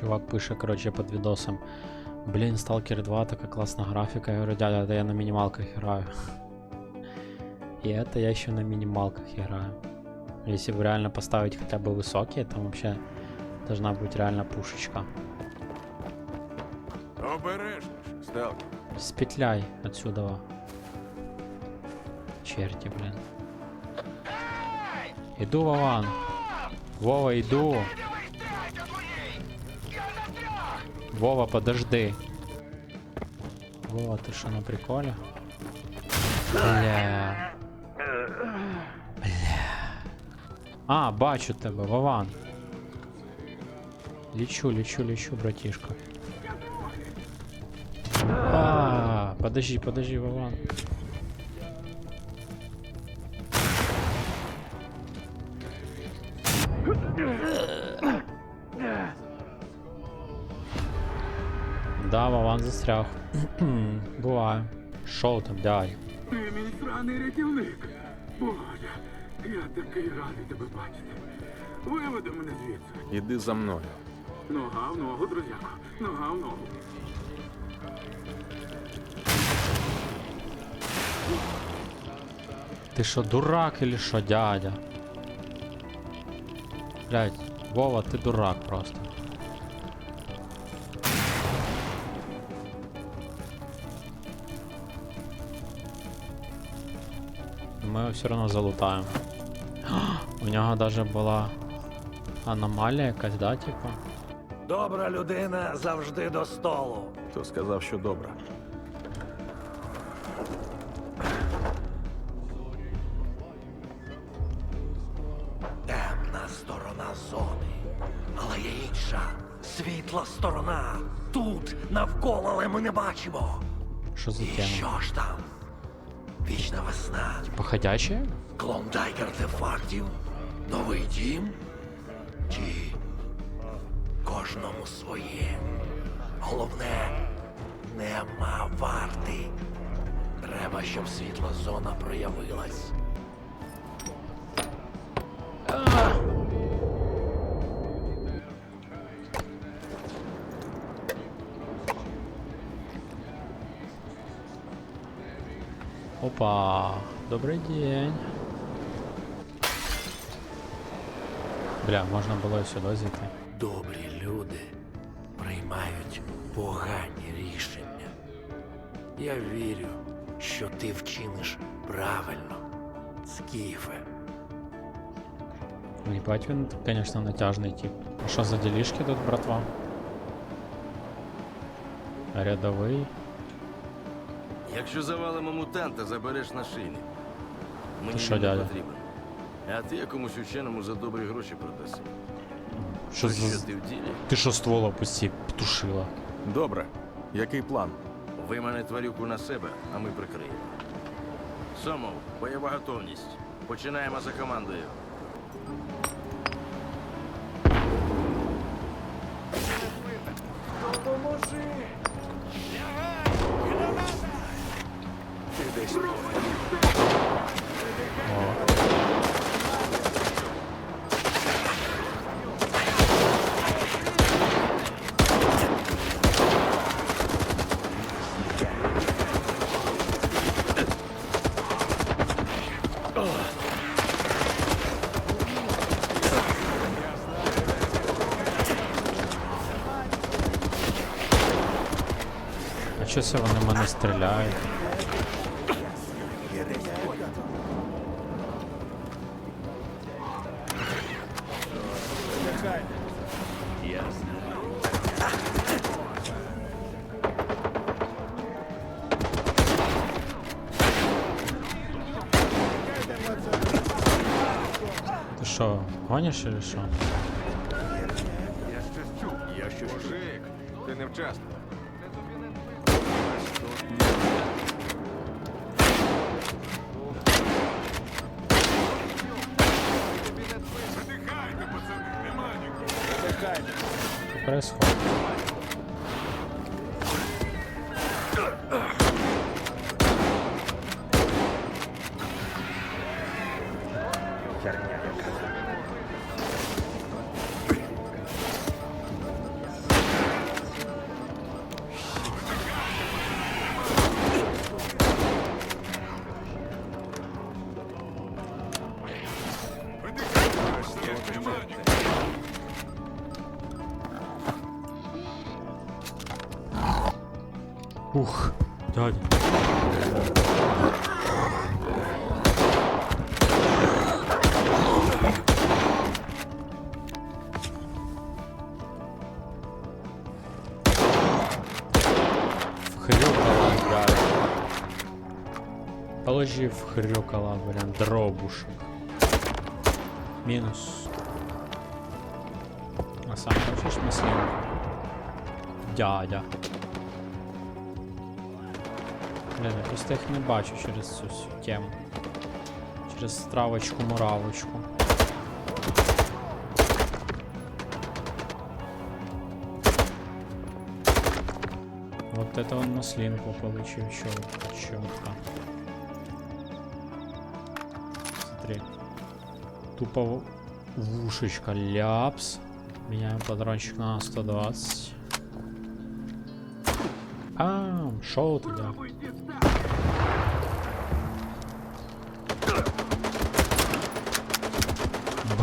Чувак пише, короче, под видосом. Блин, Stalker 2, такая классная графика. Я говорю, дядя, это я на минималках играю. И это я еще на минималках играю. Если бы реально поставить хотя бы высокие, там вообще должна быть реально пушечка. Сталкер. Спетляй отсюда. Черти, блин. Иду, Вован. Вова, иду. Вова, подожди. Вова, ты что на приколе? Бля. Бля. А, бачу тебе, Вован. Лечу, лечу, лечу, братишка. А, подожди, подожди, Вован. Вован застряг. Буває. Шоу там, дядь. Ти мій сраний рятівник. Боже, я такий радий тебе бачити. Виведи мене звідси. Іди за мною. Нога в ногу, друзяко. Нога в ногу. Ти що, дурак или що, дядя? Блять, Вова, ти дурак просто. Ми його все одно залутаємо. У нього даже була аномалія якась, да, типа? Добра людина завжди до столу. Хто сказав, що добре? Темна сторона зони. Але є інша. Світла сторона. Тут навколо, але ми не бачимо. Що за І тема? що ж там? Вічна весна, Походяче? клондайк артефактів, новий дім? Чи кожному своє? Головне, нема варти. Треба, щоб світла зона проявилась. Опа, добрий день. Бля, можна було і сюди зайти. Добрі люди приймають погані рішення. Я вірю, що ти вчиниш правильно, Скіфе. Ебать він, конечно, натяжний тип. А що за делишки тут, братва? Рядовий. Якщо завалимо мутанта, забереш на шині. Мені що, він не дядя? потрібен. А ти якомусь ученому за добрі гроші продаси. Що То за... ти в ділі? Ти що ствол опустив? Петушила. Добре. Який план? Ви мене тварюку на себе, а ми прикриємо. Сомов, бойова готовність. Починаємо за командою. А що це вони в мене стріляють? Що, гониш или що? Я щось чув. Я щось Мужик, ти невчасно. Задихайте, пацани, нема нікого. Що происходит? Ух, дядь. Положи вхрюкала, блин, дробушек. Минус. А сам хочешь маслину? Дядя. Блин, я просто їх не бачу через цю всю тему. Через травочку-муравочку. Вот это он маслинку получил чё- чётко. Смотри. Тупо в- ушечко ляпс. Меняем патрончик на 120. А, шоу туда.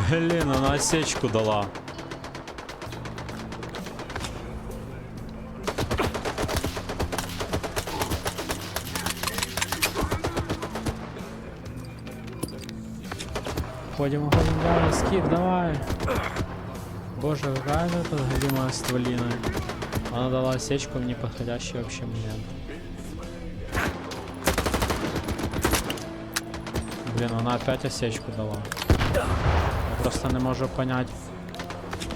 Блин, она осечку дала. Ходим, уходим далее, скип, давай. Боже, какая же это галимая стволина. Она дала осечку в неподходящий вообще момент. Блин, она опять осечку дала. Я просто не можу понять,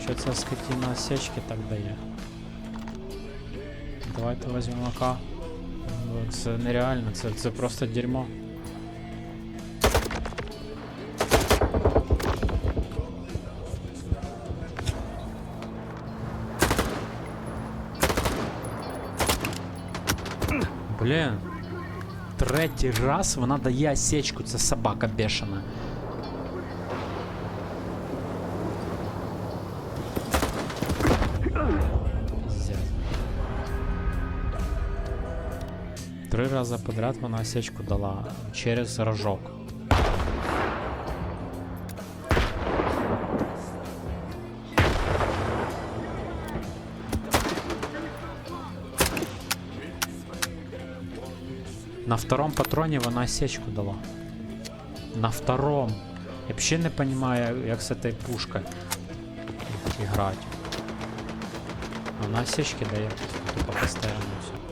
що ця скотина осечки так дає. Давайте візьмемо АК. Ну, Це нереально, це просто дерьмо. Блін. Третій раз вона дає осечку, це собака бешена. Пиздец. Три рази подряд вона осечку дала через рожок. На втором патроні вона осечку дала. На втором. Я вообще не понимаю, як з этой пушкой играть. Вона осечки дає тупо постоянно все.